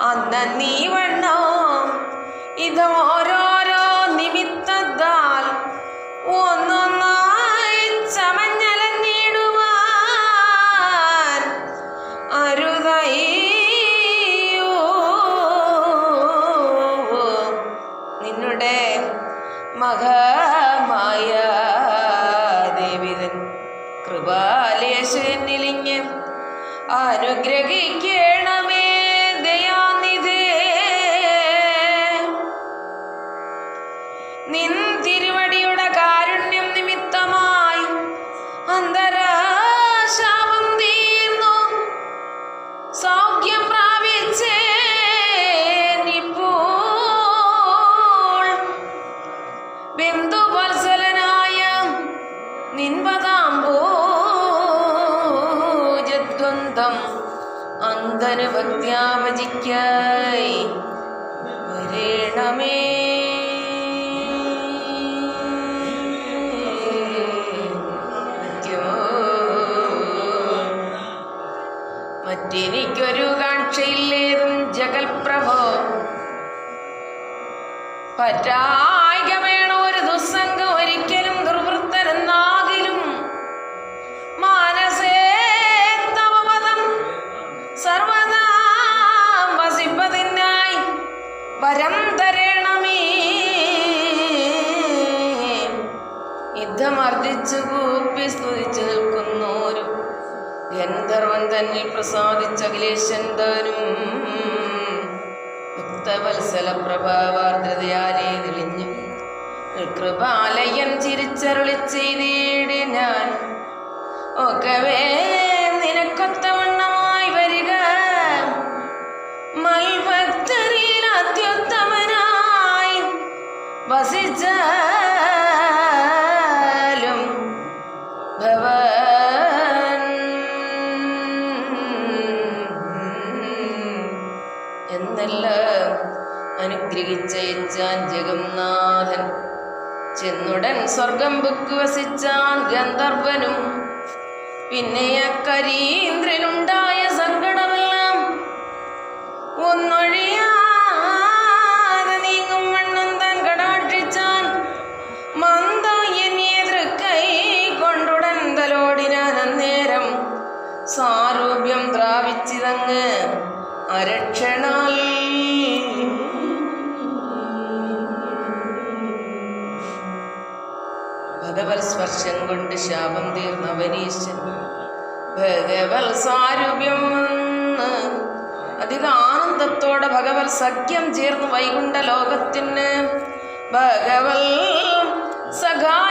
നന്ദി വണ്ണോ. ഇതോരോരോ നിമിത്തത്താൽ ഒന്നൊന്നായി ചമഞ്ഞലഞ്ഞിടുവാൻ അരുതയ്യോ നിന്നുടെ മകമായ ദേവിതൻ കൃപാലേശനിലിഞ്ഞ് അനുഗ്രഹിക്കണമേ. നിൻ തിരുവടിയുടെ കാരുണ്യം നിമിത്തമായി അന്തരാശാപം തീർന്നു. സൗഖ്യം പ്രാപിച്ചേ ഇപ്പോൾ ബിന്ദുവത്സലനായ നിൻപതാംബോജദ്വന്ദ്ം അന്തനുഭക്ത്യാവജിക്കായി വരേണമേ പറ്റായിക വേണ ഒരു ദുസ്സംഗം ഒരിക്കലും ദുർവൃത്തരെന്നാകിലും. മാനസേ തവ പദം സർവദാ വസിപ്പതിനായി വരം തരേണമേ. യുദ്ധമർദ്ദിച്ചു കൂപ്പി സ്തുതിച്ചു നിൽക്കുന്നോരും ഗന്ധർവൻ തന്നിൽ പ്രസാദിച്ച അഖിലേശൻ താനും ഭക്തവത്സല പ്രഭാവാർദ്രതയാലേ തെളിഞ്ഞു. കൃപാലയൻ ചിരിച്ചരുളി ചെയ്തേടി ഞാൻ. ഒക്കവേ നിനക്കൊത്തവണ്ണമായി വരിക. മൽഭക്തരിൽ അത്യുത്തമനായി വസിച്ചാലും ഭവൻ എന്നെല്ലാം അനുഗ്രഹിച്ചയച്ചാൻ ജഗന്നാഥൻ. ചെന്നുടൻ സ്വർഗം ബുക്ക് വസിച്ചാൻ ഗന്ധർവനും. പിന്നെ അക്കരീന്ദ്രനുണ്ടായ സങ്കടമെല്ലാം ഒന്നൊഴിയാതെ നീങ്ങും വണ്ണം താൻ കടാക്ഷിച്ചാൻ മന്ദയനീതൃക്കൈ കൊണ്ടുടൻ തലോടിനാൻ അന്നേരം സാരൂപ്യം ദ്രാവിച്ചിതങ്ങ് അരക്ഷണാൽ ഭഗവത് സ്പർശം കൊണ്ട് ശാപം തീർന്നവനീശൻ ഭഗവത്സാരൂപ്യം ഭഗവത് സാരൂപ്യം വന്ന് അധിക ആനന്ദത്തോടെ ഭഗവത് സഖ്യം ചേർന്ന് വൈകുണ്ഠ ലോകത്തിന് ഭഗവൽ സഹായനായി